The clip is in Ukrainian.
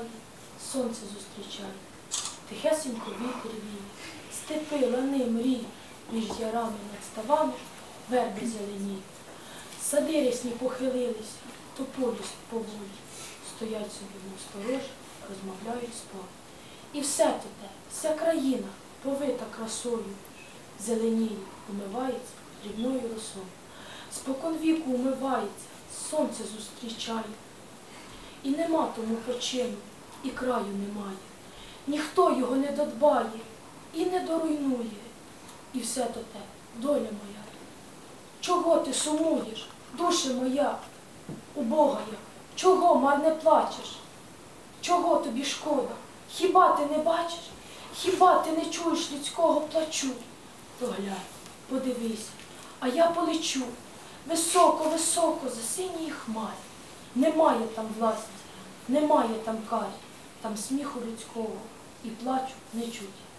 краї сонце зустрічає, тихесенько вітер віє, степи, лани, мрії, між ярами над ставами верби зеленіють. Сади рясні похилились, тополі поволі, стоять собі насторожі, розмовляють спав. І все те, вся країна повита красою, зеленіє, умивається дрібною росою. Спокон віку умивається, сонце зустрічає. І нема тому почину, і краю немає. Ніхто його не додбає і не доруйнує. І все то те, доля моя. Чого ти сумуєш, душе моя, убога я, чого марне плачеш? Чого тобі шкода? Хіба ти не бачиш? Хіба ти не чуєш людського плачу? То глянь, подивися, а я полечу високо, високо за синії хмарі. Немає там власті, немає там карі, там сміху людського і плачу не чуть.